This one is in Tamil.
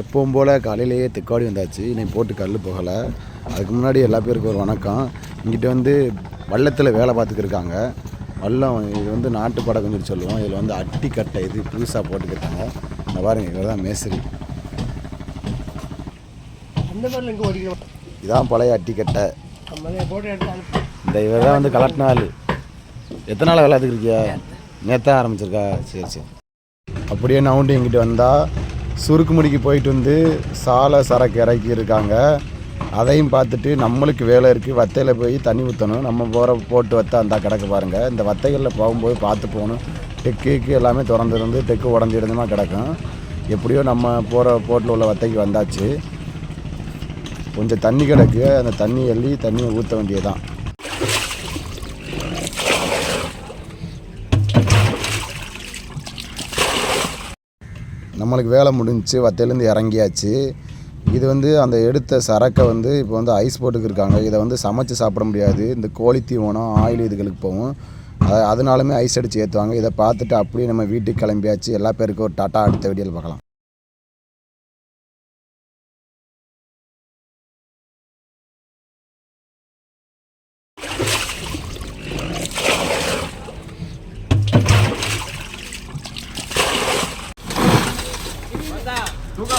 எப்பவும் போல் காலையிலேயே தெக்காடி வந்தாச்சு. இன்னைக்கு போட்டு கல் போகலை. அதுக்கு முன்னாடி எல்லா பேருக்கும் ஒரு வணக்கம். இங்கிட்ட வந்து வள்ளத்தில் வேலை பார்த்துக்கு இருக்காங்க. வல்லம் இது வந்து நாட்டு படகுன்னு சொல்லி சொல்லுவோம். இதில் வந்து அட்டி கட்டை இது புதுசாக போட்டுக்கிட்டாங்க. இந்த பாருங்க இவர் தான் ஓடிக்கணும்? இதான் பழைய அட்டி கட்டை நம்ம போட்டு எடுத்து அனுப்பு. இந்த இவர் தான் வந்து கலட்டின ஆள். எத்தனை நாள் வேலை பார்த்துக்கிருக்கியா நேத்தான் ஆரம்பிச்சிருக்கா. சரி சரி. அப்படியே நவுண்டு எங்கிட்ட வந்தால் சுருக்குமுடிக்கு போயிட்டு வந்து சாலை சரக்கு இறக்கி இருக்காங்க அதையும் பார்த்துட்டு நம்மளுக்கு வேலை இருக்குது வத்தையில் போய் தண்ணி ஊற்றணும் நம்ம போகிற போட்டு வத்தை அந்த கிடக்கு பாருங்கள் இந்த வத்தைகளில் போகும்போது பார்த்து போகணும். டெக்குக்கு எல்லாமே திறந்துருந்து டெக்கு உடஞ்சி கிடக்கும். எப்படியோ நம்ம போகிற போட்டில் உள்ள வத்தைக்கு வந்தாச்சு. கொஞ்சம் தண்ணி கிடக்கு. அந்த தண்ணி எள்ளி தண்ணியை ஊற்ற வேண்டியது தான் நம்மளுக்கு வேலை முடிஞ்சுச்சு வத்தையிலேருந்து இறங்கியாச்சு. இது வந்து அந்த எடுத்த சரக்கை வந்து இப்போ வந்து ஐஸ் போட்டுக்கு இருக்காங்க. இதை வந்து சமைச்சு சாப்பிட முடியாது. இந்த கோழி தீவனம் ஆயில் இதுகளுக்கு போகும். அதனாலுமே ஐஸ் அடித்து ஏற்றுவாங்க இதை பார்த்துட்டு அப்படியே நம்ம வீட்டுக்கு கிளம்பியாச்சு. எல்லா பேருக்கும் ஒரு டாட்டா அடுத்த வீடியோவில் பார்க்கலாம். 누가